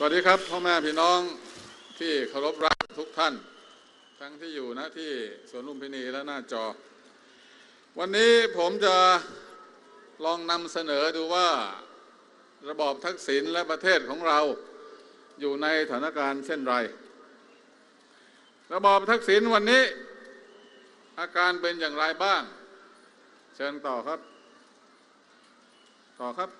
สวัสดีครับพ่อแม่พี่น้องที่เคารพรักทุกท่าน ทั้งที่อยู่ณที่สวนลุมพินีและหน้าจอ วันนี้ผมจะลองนำเสนอดูว่าระบอบทักษิณและประเทศของเราอยู่ในสถานการณ์เช่นไร ระบอบทักษิณวันนี้ อาการเป็นอย่างไรบ้าง เชิญต่อครับ ต่อครับ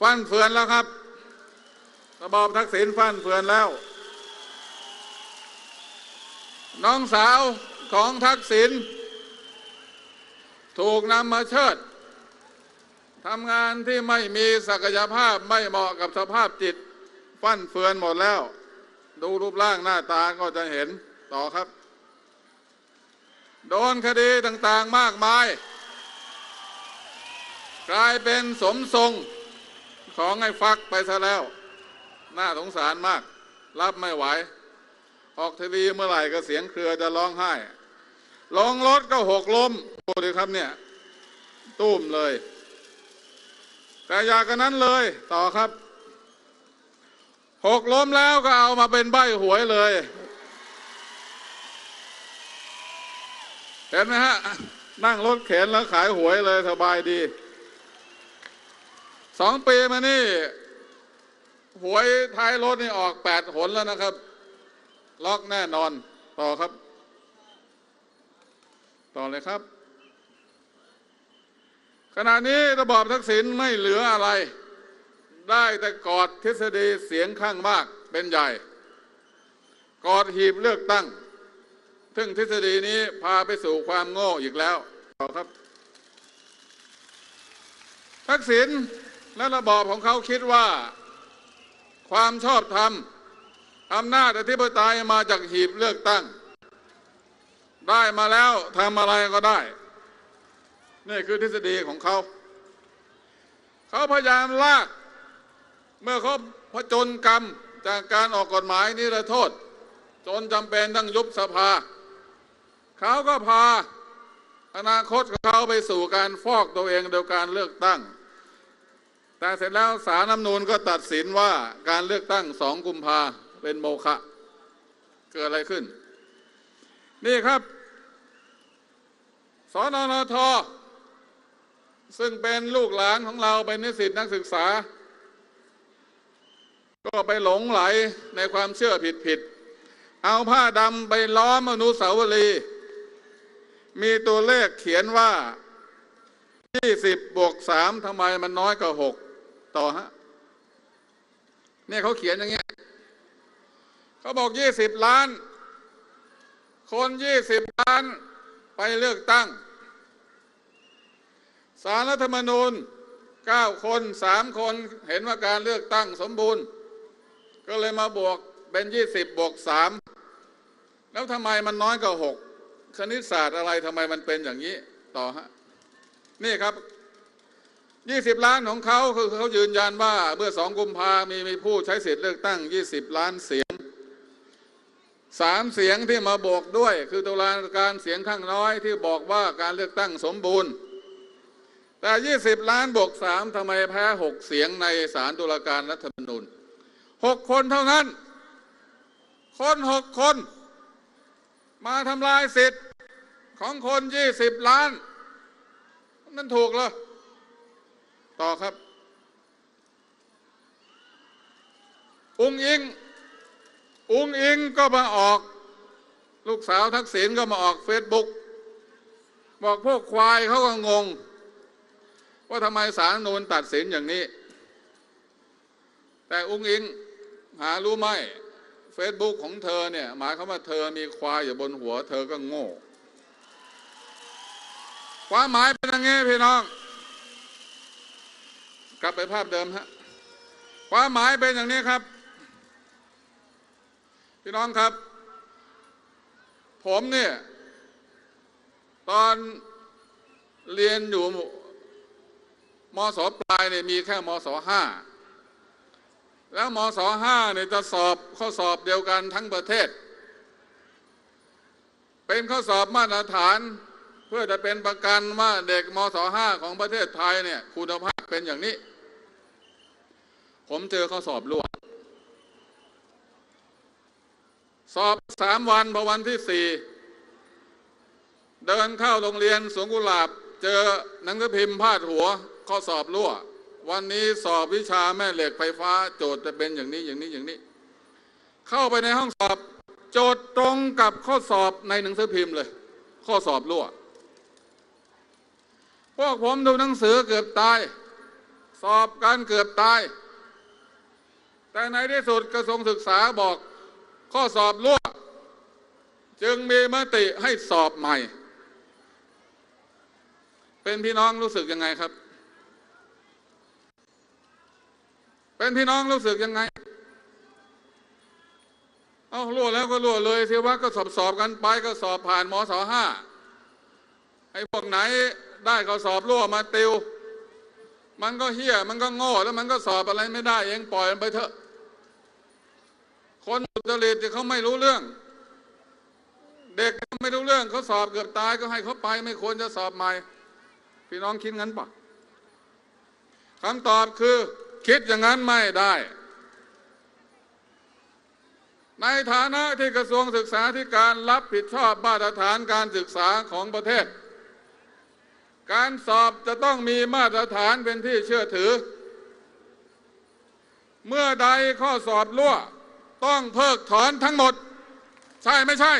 ฟันเฟือนแล้วครับ ระบอบทักษิณฟันเฟือนแล้ว น้องสาวของทักษิณถูกนำมาเชิดทำงานที่ไม่มีศักยภาพไม่เหมาะกับสภาพจิต ฟั่นเฟือนหมดแล้ว ดูรูปร่างหน้าตาก็จะเห็นต่อครับ โดนคดีต่างๆมากมาย กลายเป็นสมทรงของไอ้ฟักไปซะแล้ว น่าสงสารมาก รับไม่ไหว ออกทีวีเมื่อไหร่ก็เสียงเครือจะร้องไห้ลงรถก็หกล้มดูดิครับเนี่ย ตุ้มเลยแต่อยากกันนั้นเลยต่อครับ หกล้มแล้วก็เอามาเป็นใบหวยเลย เห็นไหมฮะ นั่งรถเข็นแล้วขายหวยเลยสบายดี สองปีมานี่ หวยท้ายรถนี่ออกแปดหนแล้วนะครับ ล็อกแน่นอนต่อครับ ต่อเลยครับ ขณะนี้ระบอบทักษิณไม่เหลืออะไร ได้แต่กอดทฤษฎีเสียงข้างมากเป็นใหญ่ กอดหีบเลือกตั้ง ซึ่งทฤษฎีนี้พาไปสู่ความโง่อีกแล้วต่อครับ ทักษิณและระบอบของเขาคิดว่า ความชอบธรรมอำนาจอธิปไตยมาจากหีบเลือกตั้ง ได้มาแล้วทำอะไรก็ได้ นี่คือทฤษฎีของเขา เขาพยายามลาก เมื่อเขาผจญกรรมจากการออกกฎหมายนิรโทษ จนจำเป็นต้องยุบสภา เขาก็พาอนาคตเขาไปสู่การฟอกตัวเองโดยการเลือกตั้ง แต่เสร็จแล้วสารน้ำนูนก็ตัดสินว่าการเลือกตั้งสองกุมภาเป็นโมฆะเกิดอะไรขึ้น นี่ครับสนนทซึ่งเป็นลูกหลานของเราเป็นนิสิตนักศึกษา ก็ไปหลงไหลในความเชื่อผิดๆเอาผ้าดำไปล้อมอนุสาวรีย์มีตัวเลขเขียนว่า 20บวก3ทำไมมันน้อยกว่า6 ต่อฮะเนี่ยเขาเขียนอย่างเงี้ยเขาบอก20ล้าน คน20ล้าน ไปเลือกตั้ง สารรัฐธรรมนูญ9คน3คนเห็นว่าการเลือกตั้งสมบูรณ์ ก็เลยมาบวกเป็น20บบวก3แล้วทำไมมันน้อยกว่า6คณิตศาสตร์อะไรทำไมมันเป็นอย่างนี้ ต่อฮะ นี่ครับ 20ล้านของเขาคือเขายืนยันว่าเมื่อสองกุมภามีมีผู้ใช้สิทธิ์เลือกตั้ง20ล้านเสียงสามเสียงที่มาบอกด้วย คือตุลาการเสียงข้างน้อยที่บอกว่าการเลือกตั้งสมบูรณ์ แต่20ล้านบวกสามทำไมแพ้6เสียงในศาลตุลาการรัฐธรรมนูญ6คนเท่านั้น คนหกคน มาทำลายสิทธิ์ของคน20ล้านมันถูกเหรอ ต่อครับ อุ้งอิง อุ้งอิงก็มาออก ลูกสาวทักษิณก็มาออกเฟซบุ๊กบอกพวกควายเขาก็งง ว่าทำไมสารนูนตัดสินอย่างนี้ แต่อุ้งอิงหารู้ไหมเฟซบุ๊กของเธอเนี่ย หมายความว่าเธอมีควายอยู่บนหัว เธอก็โง่ความหมายเป็นยังไงพี่น้อง กลับไปภาพเดิมฮะความหมายเป็นอย่างนี้ครับ พี่น้องครับ ผมเนี่ย ตอนเรียนอยู่มศปลายเนี่ยมีแค่มศห้าแล้วมศห้าเนี่ยจะสอบข้อสอบเดียวกันทั้งประเทศ เป็นข้อสอบมาตรฐานเพื่อจะเป็นประกันว่าเด็กมศห้าของประเทศไทยเนี่ยคุณภาพเป็นอย่างนี้ ผมเจอข้อสอบรั่วสอบสามวันพอวันที่สี่เดินเข้าโรงเรียนสวนกุหลาบ เจอหนังสือพิมพ์พาดหัว ข้อสอบรั่ววันนี้สอบวิชาแม่เหล็กไฟฟ้า โจทย์จะเป็นอย่างนี้อย่างนี้อย่างนี้ เข้าไปในห้องสอบ โจทย์ตรงกับข้อสอบในหนังสือพิมพ์เลย ข้อสอบรั่วพวกผมดูหนังสือเกือบตาย สอบการเกือบตาย แต่ในที่สุดกระทรวงศึกษาบอกข้อสอบรั่ว จึงมีมติให้สอบใหม่ เป็นพี่น้องรู้สึกยังไงครับ เป็นพี่น้องรู้สึกยังไง เอารั่วแล้วก็รั่วเลยสิว่าก็สอบสอบกันไปก็สอบผ่านมศห้าไอ้พวกไหนได้เขาสอบรั่วมาติว มันก็เฮี้ย มันก็โง่ แล้วมันก็สอบอะไรไม่ได้ เองปล่อยมันไปเถอะ คนอุตริตเขาไม่รู้เรื่อง เด็กไม่รู้เรื่องเขาสอบเกือบตายก็ให้เขาไป ไม่ควรจะสอบใหม่ พี่น้องคิดงั้นปะคำตอบคือ คิดอย่างนั้นไม่ได้ ในฐานะที่กระทรวงศึกษาธิการรับผิดชอบมาตรฐานการศึกษาของประเทศ การสอบจะต้องมีมาตรฐานเป็นที่เชื่อถือ เมื่อใดข้อสอบรั่วต้องเพิกถอนทั้งหมด ใช่ไม่ใช่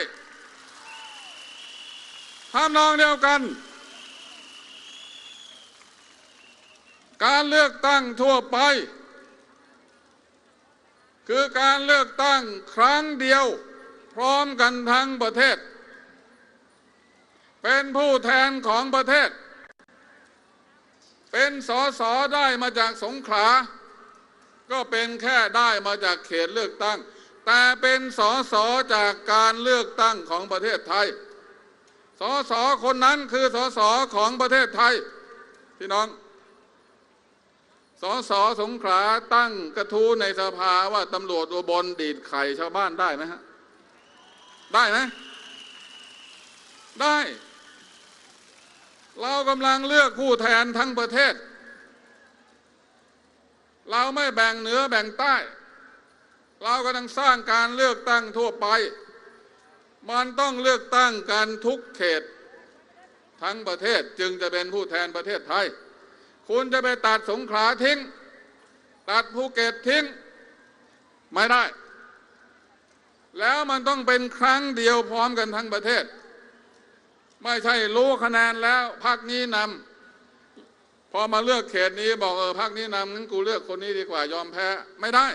ทำนองเดียวกัน การเลือกตั้งทั่วไป คือการเลือกตั้งครั้งเดียว พร้อมกันทั้งประเทศ เป็นผู้แทนของประเทศ เป็นสอสอได้มาจากสงขลา ก็เป็นแค่ได้มาจากเขตเลือกตั้ง แต่เป็นสอสอจากการเลือกตั้งของประเทศไทย สอสอคนนั้นคือสอสอของประเทศไทย พี่น้อง สอสอสงขลาตั้งกระทู้ในสภาว่าตำรวจอุบลดีดไข่ชาวบ้านได้ไหมฮะ ได้ไหมได้ เรากำลังเลือกผู้แทนทั้งประเทศ เราไม่แบ่งเหนือแบ่งใต้ เรากำลังสร้างการเลือกตั้งทั่วไป มันต้องเลือกตั้งกันทุกเขต ทั้งประเทศจึงจะเป็นผู้แทนประเทศไทย คุณจะไปตัดสงขลาทิ้ง ตัดภูเก็ตทิ้ง ไม่ได้ แล้วมันต้องเป็นครั้งเดียวพร้อมกันทั้งประเทศ ไม่ใช่รู้คะแนนแล้วพักนี้นำพอมาเลือกเขตนี้บอกเออพักนี้นำงั้นกูเลือกคนนี้ดีกว่ายอมแพ้ไม่ได้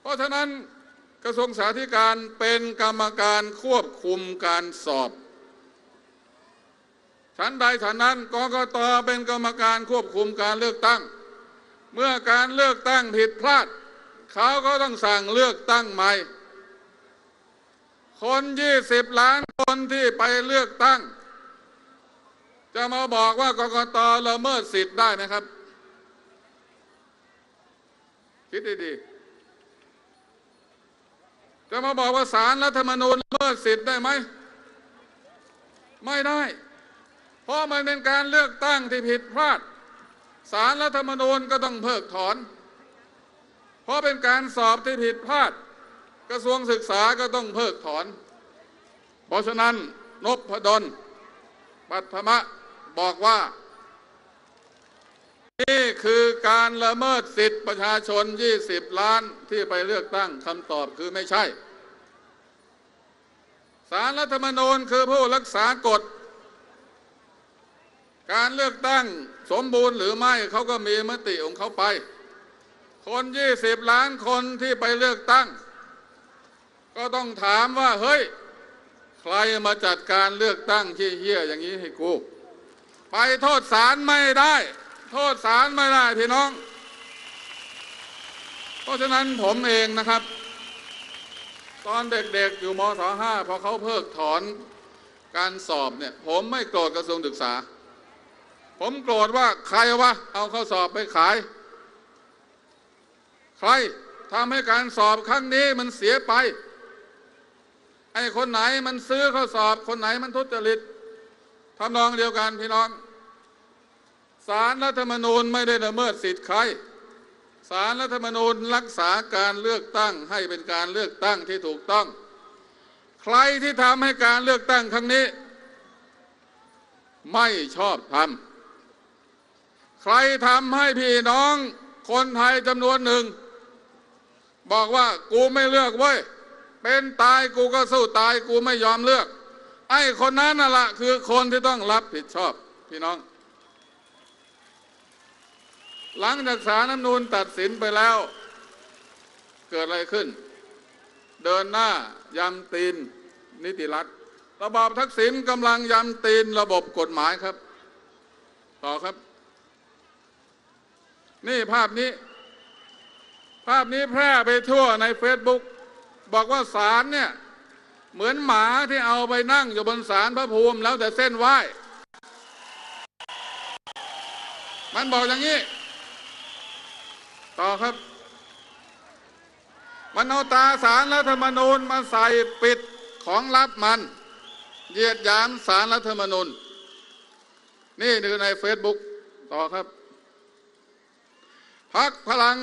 เพราะฉะนั้นกระทรวงสาธการเป็นกรรมการควบคุมการสอบฉันใดฉันนั้นกกตเป็นกรรมการควบคุมการเลือกตั้ง เมื่อการเลือกตั้งผิดพลาด เขาก็ต้องสั่งเลือกตั้งใหม่ คนยี่สิบล้านคนที่ไปเลือกตั้ง จะมาบอกว่ากกตละเมิดสิทธิ์ได้ไหมครับ คิดดีๆ จะมาบอกว่าสารรัฐธรรมนูญละเมิดสิทธิ์ได้ไหม ไม่ได้ เพราะมันเป็นการเลือกตั้งที่ผิดพลาดสารรัฐธรรมนูญก็ต้องเพิกถอน เพราะเป็นการสอบที่ผิดพลาด กระทรวงศึกษาก็ต้องเพิกถอน เพราะฉะนั้นนพดลปัทมะบอกว่า นี่คือการละเมิดสิทธิประชาชน 20 ล้านที่ไปเลือกตั้งคำตอบคือไม่ใช่ สารรัฐธรรมนูญคือผู้รักษากฎ การเลือกตั้งสมบูรณ์หรือไม่เขาก็มีมติของเขาไป คน 20 ล้านคนที่ไปเลือกตั้ง ก็ต้องถามว่าเฮ้ย ใครมาจัดการเลือกตั้งเหี้ยอย่างนี้ให้กู ไปโทษศาลไม่ได้ โทษศาลไม่ได้พี่น้อง เพราะฉะนั้นผมเองนะครับ ตอนเด็กๆอยู่มศห้าพอเขาเพิกถอนการสอบเนี่ย ผมไม่โกรธกระทรวงศึกษา ผมโกรธว่าใครวะเอาเข้อสอบไปขาย ใครทำให้การสอบครั้งนี้มันเสียไป ไอ้คนไหนมันซื้อข้อสอบคนไหนมันทุจริตทำนองเดียวกันพี่น้องสารรัฐธรรมนูญไม่ได้ละเมิดสิทธิ์ใครสารรัฐธรรมนูญรักษาการเลือกตั้งให้เป็นการเลือกตั้งที่ถูกต้อง ใครที่ทำให้การเลือกตั้งครั้งนี้ ไม่ชอบทำใครทำให้พี่น้องคนไทยจำนวนหนึ่ง บอกว่ากูไม่เลือกเว้ย เป็นตายกูก็สู้ตายกูไม่ยอมเลือก ไอ้คนนั้นน่ะละคือคนที่ต้องรับผิดชอบพี่น้อง หลังจากสารน้ำนูนตัดสินไปแล้ว เกิดอะไรขึ้น เดินหน้ายำตีนนิติรัฐระบอบทักษิณกำลังยำตีนระบบกฎหมายครับ ต่อครับ นี่ภาพนี้ ภาพนี้แพร่ไปทั่วในเฟซบุ๊ก บอกว่าศาลเนี่ยเหมือนหมาที่เอาไปนั่งอยู่บนศาลพระภูมิแล้วแต่เส้นไหว้มันบอกอย่างนี้ ต่อครับ มันเอาตาสารรัฐธรรมนูญมาใส่ปิดของลับมันเหยียดยามสารรัฐธรรมนูญ นี่ดูในเฟซบุ๊กต่อครับพักพลัง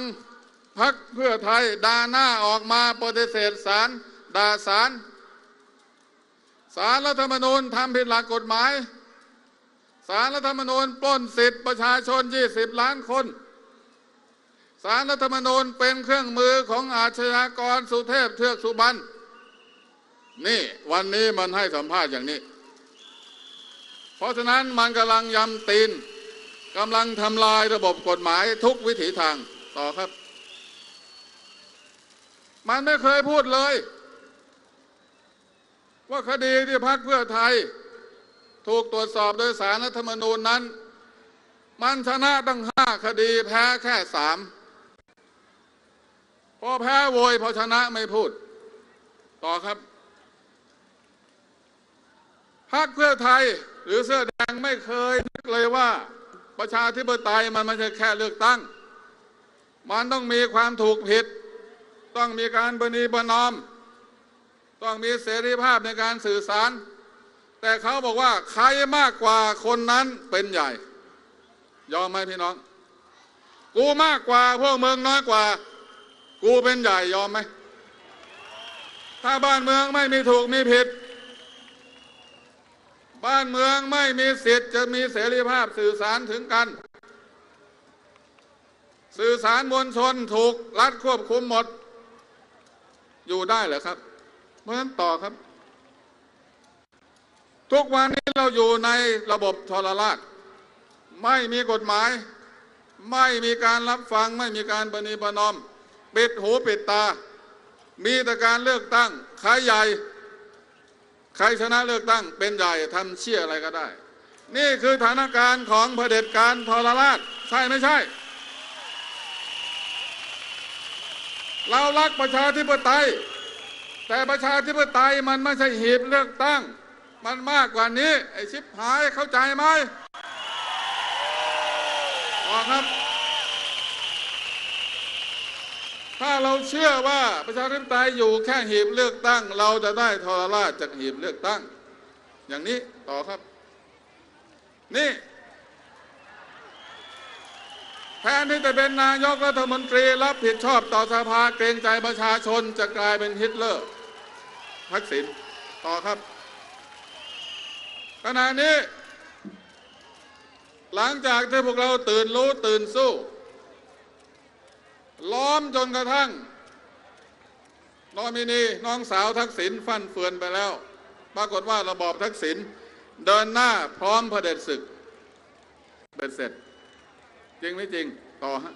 พักเพื่อไทยด่าหน้าออกมาปฏิเสธสารด่าสารสารรัฐธรรมนูญทำผิดหลักกฎหมาย สารรัฐธรรมนูญปล้นสิทธิประชาชน 20 ล้านคน สารรัฐธรรมนูญเป็นเครื่องมือของอาชญากรสุเทพเทือกสุบรรณนี่วันนี้มันให้สัมภาษณ์อย่างนี้ เพราะฉะนั้นมันกำลังยำตีนกำลังทำลายระบบกฎหมายทุกวิถีทางต่อครับ มันไม่เคยพูดเลย ว่าคดีที่พักเพื่อไทย ถูกตรวจสอบโดยสารรัฐธรรมนูญนั้น มันชนะตั้งห้าคดีแพ้แค่สามพอแพ้โวยพอชนะไม่พูด ต่อครับพักเพื่อไทยหรือเสื้อแดงไม่เคยนึกเลยว่าประชาธิปไตยมันไม่ใช่แค่เลือกตั้ง มันต้องมีความถูกผิด ต้องมีการบณีประนอม ต้องมีเสรีภาพในการสื่อสาร แต่เขาบอกว่าใครมากกว่าคนนั้นเป็นใหญ่ ยอมไหมพี่น้อง กูมากกว่าพวกเมืองน้อยกว่า กูเป็นใหญ่ยอมไหมถ้าบ้านเมืองไม่มีถูกมีผิด บ้านเมืองไม่มีสิทธิ์จะมีเสรีภาพสื่อสารถึงกัน สื่อสารมวลชนถูกรัฐควบคุมหมด อยู่ได้เหรอครับ เพราะฉะนั้นต่อครับ ทุกวันนี้เราอยู่ในระบบทรราช ไม่มีกฎหมาย ไม่มีการรับฟัง ไม่มีการประนีประนอม ปิดหูปิดตา มีแต่การเลือกตั้งใครใหญ่ ใครชนะเลือกตั้ง เป็นใหญ่ทำเชี่ยอะไรก็ได้ นี่คือสถานการณ์ของเผด็จการทรราช ใช่ไม่ใช่ เรารักประชาธิปไตย แต่ประชาธิปไตยมันไม่ใช่หีบเลือกตั้ง มันมากกว่านี้ ไอ้ชิบหายเข้าใจไหมออกครับ ถ้าเราเชื่อว่าประชาธิปไตยอยู่แค่หีบเลือกตั้ง เราจะได้ทรราชจากหีบเลือกตั้ง อย่างนี้ต่อครับ นี่ แทนที่จะเป็นนายกรัฐมนตรีรับผิดชอบต่อสภาเกรงใจประชาชนจะกลายเป็นฮิตเลอร์ทักษิณต่อครับขณะนี้ หลังจากที่พวกเราตื่นรู้ตื่นสู้ ล้อมจนกระทั่งนอมินีน้องสาวทักษิณฟันเฟือนไปแล้ว ปรากฏว่าระบอบทักษิณเดินหน้าพร้อมเผด็จศึกเป็นเสร็จ จริงไม่จริงต่อฮะ